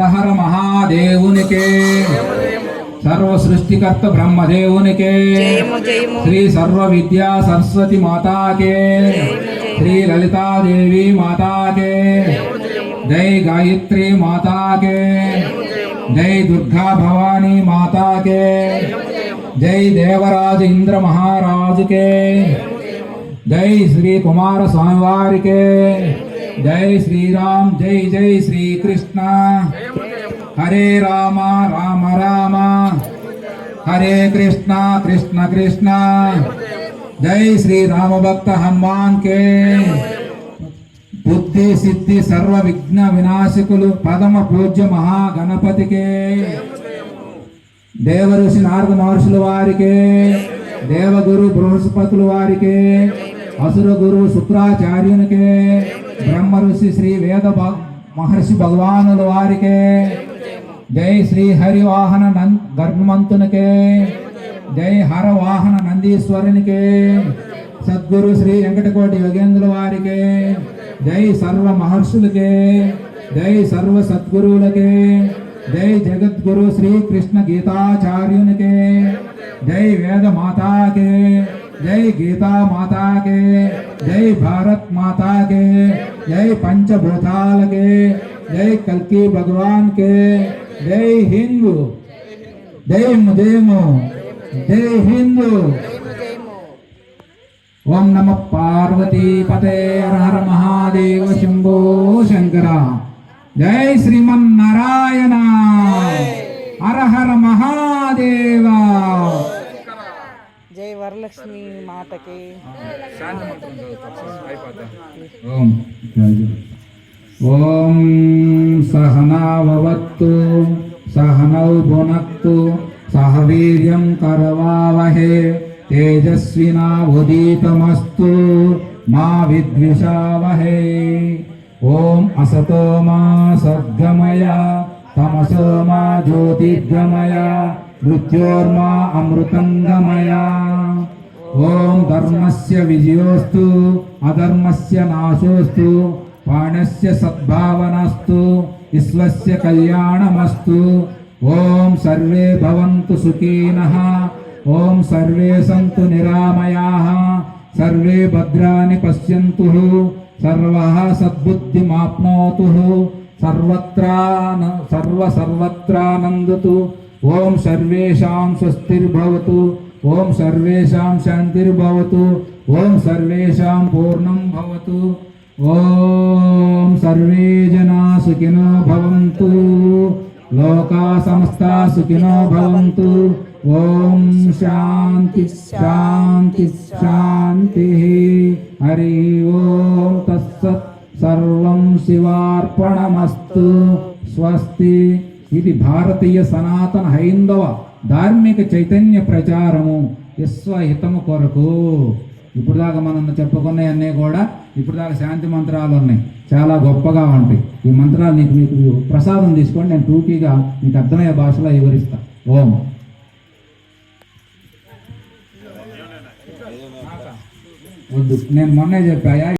హర మహాదేవునికే. సర్వ సృష్టికర్త బ్రహ్మదేవునికే శ్రీ సర్వ విద్యా సరస్వతి మాతాకే. శ్రీ లలితాదేవి మాతాకే. జై గాయత్రి మాతాకే. జై దుర్గా భవానీ మాతాకే. జై దేవరాజ ఇంద్ర మహారాజుకే. జై శ్రీ కుమార స్వామివారికే. జై శ్రీరామ్ జై జై శ్రీకృష్ణ. హరే రామ రామ రామ. హరే కృష్ణ కృష్ణ కృష్ణ. జై శ్రీరామ భక్త హనుమాన్ కే. బుద్ధి సిద్ధి సర్వ విఘ్న వినాశకులు పదమ పూజ్య మహాగణపతికే దేవఋషి నారద మహర్షుల వారికే దేవగురు బృహస్పతుల వారికే అసుర గురు శుక్రాచార్యునికే బ్రహ్మ ఋషి శ్రీ వేద మహర్షి భగవానుల వారికే. జై శ్రీ హరి వాహన నం గర్భమంతునికే జై హర వాహన నందీశ్వరునికే. సద్గురు శ్రీ వెంకటకోటి యోగేంద్రుల వారికే. జై సర్వ మహర్షులకే. జై సర్వ సద్గురువులకే. జై జగద్గురు శ్రీ కృష్ణ గీతాచార్యునికే. జై వేద మాతాకే. జై గీతా మాతాకే జై భారత్ మాతాకే జై పంచభూతాలకే జై కల్కి భగవాన్ కే జై హిందూ జై ముదేము జై హిందూ ఓం నమ పార్వతీ పతే హర హర మహాదేవ శంభో శంకర జై శ్రీమన్నారాయణ హర హర మహాదేవ జై వరలక్ష్మి మాతకి ఓం. ఓం సహనావవత్తు సహనౌ భునక్తు సహ వీర్యం కరవావహే తేజస్వినావదీతమస్తు మా విద్విషావహే. ఓం అసతో మా సద్గమయ తమసో మా జ్యోతిర్గమయ మృత్యోర్మా అమృతంగమయ ఓం ధర్మస్య విజయోస్తు అధర్మస్య నాశోస్తు పాణస్య సద్భావనస్తు విశ్వస్య కళ్యాణమస్తు ఓం సర్వే భవంతు సుఖీనః ఓం సర్వే సంతు నిరామయాః సర్వే భద్రాని పశ్యంతు సర్వ సద్బుద్ధిమాప్నోతు సర్వత్రా సర్వ సర్వత్రానందతు. ఓం సర్వేషాం స్వస్తిర్భవతు. ఓం సర్వేషాం శాంతిర్భవతు. ఓం సర్వేషాం పూర్ణం భవతు. ఓం సర్వే జనా సుఖినో భవంతు. లోకా సమస్తా సుఖినో భవంతు. ఓం శాంతి శాంతి శాంతి. హరి శివార్పణమస్తు స్వస్తి. ఇది భారతీయ సనాతన హైందవ ధార్మిక చైతన్య ప్రచారము. విశ్వహితము కొరకు. ఇప్పుడు దాకా మనం చెప్పుకున్నవన్నీ కూడా ఇప్పుడు దాకా శాంతి మంత్రాలు ఉన్నాయి. చాలా గొప్పగా ఉంటాయి. ఈ మంత్రాలు నీకు మీకు ప్రసాదం తీసుకోండి నేను టూకీగా మీకు అర్థమయ్యే భాషలో వివరిస్తా. ఓం. వద్దు. నేను మొన్నే చెప్పాయా